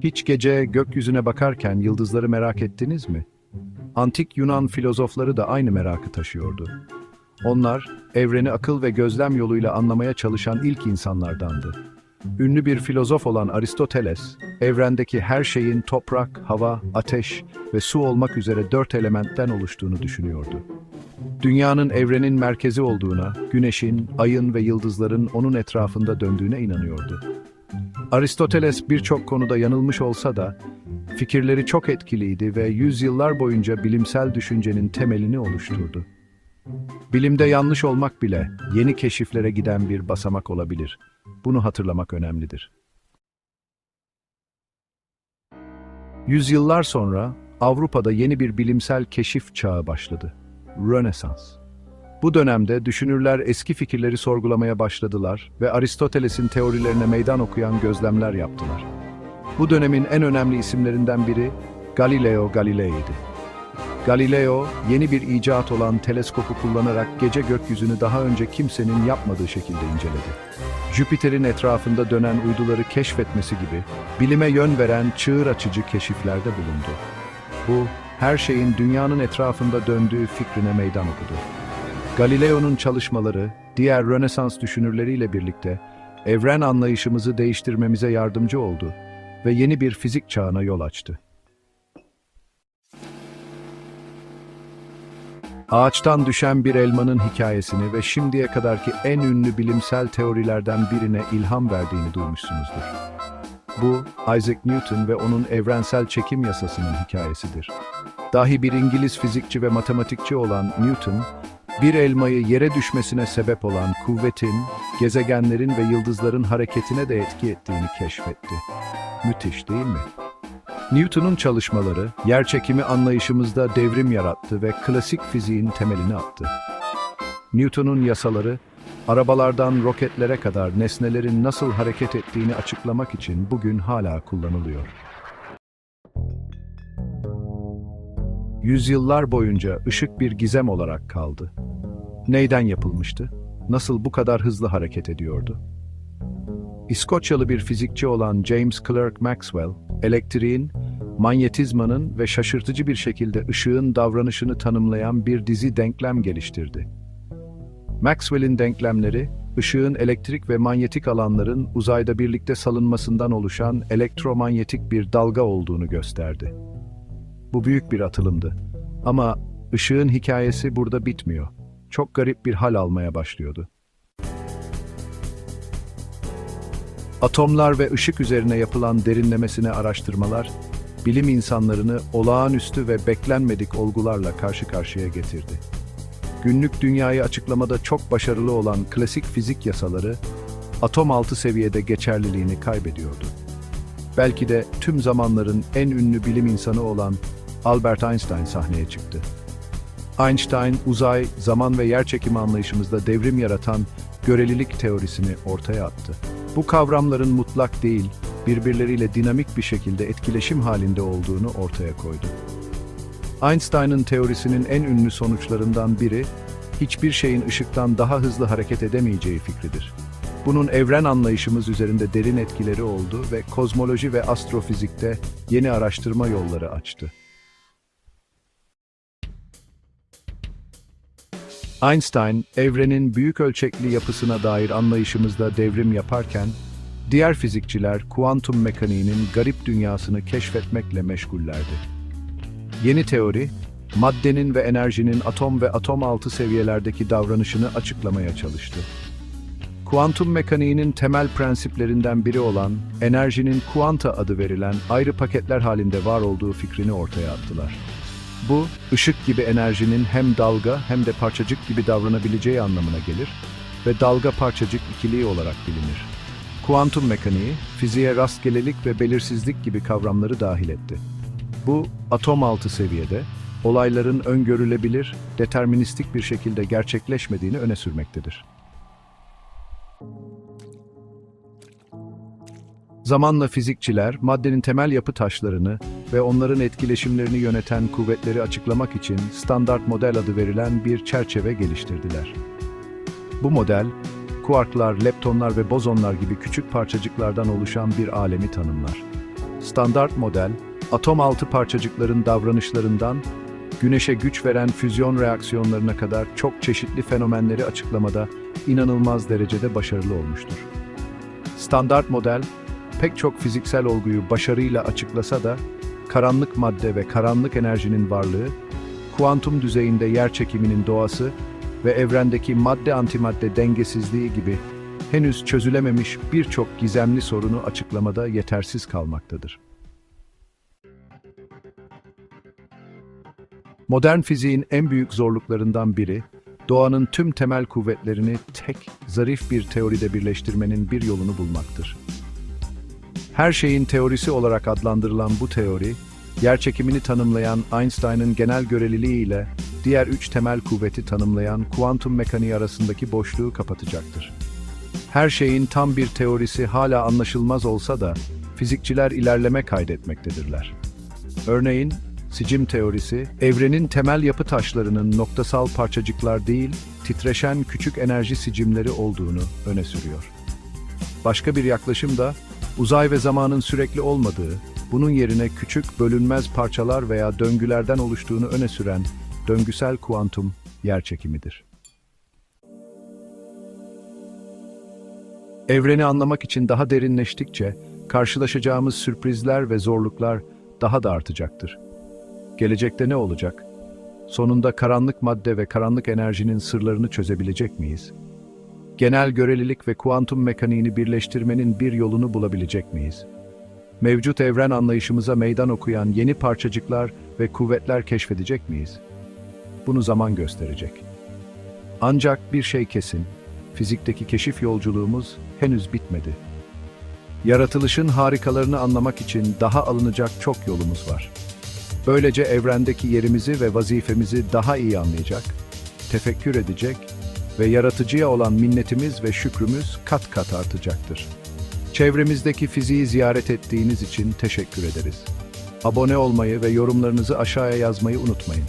Hiç gece gökyüzüne bakarken yıldızları merak ettiniz mi? Antik Yunan filozofları da aynı merakı taşıyordu. Onlar, evreni akıl ve gözlem yoluyla anlamaya çalışan ilk insanlardandı. Ünlü bir filozof olan Aristoteles, evrendeki her şeyin toprak, hava, ateş ve su olmak üzere dört elementten oluştuğunu düşünüyordu. Dünyanın evrenin merkezi olduğuna, güneşin, ayın ve yıldızların onun etrafında döndüğüne inanıyordu. Aristoteles birçok konuda yanılmış olsa da, fikirleri çok etkiliydi ve yüzyıllar boyunca bilimsel düşüncenin temelini oluşturdu. Bilimde yanlış olmak bile yeni keşiflere giden bir basamak olabilir. Bunu hatırlamak önemlidir. Yüzyıllar sonra Avrupa'da yeni bir bilimsel keşif çağı başladı. Rönesans. Bu dönemde düşünürler eski fikirleri sorgulamaya başladılar ve Aristoteles'in teorilerine meydan okuyan gözlemler yaptılar. Bu dönemin en önemli isimlerinden biri Galileo Galilei'ydi. Galileo, yeni bir icat olan teleskopu kullanarak gece gökyüzünü daha önce kimsenin yapmadığı şekilde inceledi. Jüpiter'in etrafında dönen uyduları keşfetmesi gibi bilime yön veren çığır açıcı keşiflerde bulundu. Bu, her şeyin dünyanın etrafında döndüğü fikrine meydan okudu. Galileo'nun çalışmaları, diğer Rönesans düşünürleriyle birlikte evren anlayışımızı değiştirmemize yardımcı oldu ve yeni bir fizik çağına yol açtı. Ağaçtan düşen bir elmanın hikayesini ve şimdiye kadarki en ünlü bilimsel teorilerden birine ilham verdiğini duymuşsunuzdur. Bu, Isaac Newton ve onun evrensel çekim yasasının hikayesidir. Dahi bir İngiliz fizikçi ve matematikçi olan Newton, bir elmayı yere düşmesine sebep olan kuvvetin, gezegenlerin ve yıldızların hareketine de etki ettiğini keşfetti. Müthiş değil mi? Newton'un çalışmaları, yerçekimi anlayışımızda devrim yarattı ve klasik fiziğin temelini attı. Newton'un yasaları, arabalardan roketlere kadar nesnelerin nasıl hareket ettiğini açıklamak için bugün hala kullanılıyor. Yüzyıllar boyunca ışık bir gizem olarak kaldı. Neyden yapılmıştı? Nasıl bu kadar hızlı hareket ediyordu? İskoçyalı bir fizikçi olan James Clerk Maxwell, elektriğin, manyetizmanın ve şaşırtıcı bir şekilde ışığın davranışını tanımlayan bir dizi denklem geliştirdi. Maxwell'in denklemleri, ışığın elektrik ve manyetik alanların uzayda birlikte salınmasından oluşan elektromanyetik bir dalga olduğunu gösterdi. Bu büyük bir atılımdı. Ama ışığın hikayesi burada bitmiyor. Çok garip bir hal almaya başlıyordu. Atomlar ve ışık üzerine yapılan derinlemesine araştırmalar, bilim insanlarını olağanüstü ve beklenmedik olgularla karşı karşıya getirdi. Günlük dünyayı açıklamada çok başarılı olan klasik fizik yasaları, atom altı seviyede geçerliliğini kaybediyordu. Belki de tüm zamanların en ünlü bilim insanı olan Albert Einstein sahneye çıktı. Einstein, uzay, zaman ve yerçekimi anlayışımızda devrim yaratan görelilik teorisini ortaya attı. Bu kavramların mutlak değil, birbirleriyle dinamik bir şekilde etkileşim halinde olduğunu ortaya koydu. Einstein'ın teorisinin en ünlü sonuçlarından biri, hiçbir şeyin ışıktan daha hızlı hareket edemeyeceği fikridir. Bunun evren anlayışımız üzerinde derin etkileri oldu ve kozmoloji ve astrofizikte yeni araştırma yolları açtı. Einstein, evrenin büyük ölçekli yapısına dair anlayışımızda devrim yaparken, diğer fizikçiler kuantum mekaniğinin garip dünyasını keşfetmekle meşgullerdi. Yeni teori, maddenin ve enerjinin atom ve atom altı seviyelerdeki davranışını açıklamaya çalıştı. Kuantum mekaniğinin temel prensiplerinden biri olan enerjinin kuanta adı verilen ayrı paketler halinde var olduğu fikrini ortaya attılar. Bu, ışık gibi enerjinin hem dalga hem de parçacık gibi davranabileceği anlamına gelir ve dalga parçacık ikiliği olarak bilinir. Kuantum mekaniği, fiziğe rastgelelik ve belirsizlik gibi kavramları dahil etti. Bu, atom altı seviyede, olayların öngörülebilir, deterministik bir şekilde gerçekleşmediğini öne sürmektedir. Zamanla fizikçiler, maddenin temel yapı taşlarını ve onların etkileşimlerini yöneten kuvvetleri açıklamak için standart model adı verilen bir çerçeve geliştirdiler. Bu model, kuarklar, leptonlar ve bozonlar gibi küçük parçacıklardan oluşan bir alemi tanımlar. Standart model, atom altı parçacıkların davranışlarından güneşe güç veren füzyon reaksiyonlarına kadar çok çeşitli fenomenleri açıklamada inanılmaz derecede başarılı olmuştur. Standart model, pek çok fiziksel olguyu başarıyla açıklasa da, karanlık madde ve karanlık enerjinin varlığı, kuantum düzeyinde yer çekiminin doğası ve evrendeki madde-antimadde dengesizliği gibi henüz çözülememiş birçok gizemli sorunu açıklamada yetersiz kalmaktadır. Modern fiziğin en büyük zorluklarından biri, doğanın tüm temel kuvvetlerini tek, zarif bir teoride birleştirmenin bir yolunu bulmaktır. Her şeyin teorisi olarak adlandırılan bu teori, yerçekimini tanımlayan Einstein'ın genel göreliliği ile diğer üç temel kuvveti tanımlayan kuantum mekaniği arasındaki boşluğu kapatacaktır. Her şeyin tam bir teorisi hala anlaşılmaz olsa da fizikçiler ilerleme kaydetmektedirler. Örneğin, sicim teorisi, evrenin temel yapı taşlarının noktasal parçacıklar değil, titreşen küçük enerji sicimleri olduğunu öne sürüyor. Başka bir yaklaşım da, uzay ve zamanın sürekli olmadığı, bunun yerine küçük bölünmez parçalar veya döngülerden oluştuğunu öne süren döngüsel kuantum yerçekimidir. Evreni anlamak için daha derinleştikçe karşılaşacağımız sürprizler ve zorluklar daha da artacaktır. Gelecekte ne olacak? Sonunda karanlık madde ve karanlık enerjinin sırlarını çözebilecek miyiz? Genel görelilik ve kuantum mekaniğini birleştirmenin bir yolunu bulabilecek miyiz? Mevcut evren anlayışımıza meydan okuyan yeni parçacıklar ve kuvvetler keşfedecek miyiz? Bunu zaman gösterecek. Ancak bir şey kesin, fizikteki keşif yolculuğumuz henüz bitmedi. Yaratılışın harikalarını anlamak için daha alınacak çok yolumuz var. Böylece evrendeki yerimizi ve vazifemizi daha iyi anlayacak, tefekkür edecek ve yaratıcıya olan minnetimiz ve şükrümüz kat kat artacaktır. Çevremizdeki fiziği ziyaret ettiğiniz için teşekkür ederiz. Abone olmayı ve yorumlarınızı aşağıya yazmayı unutmayın.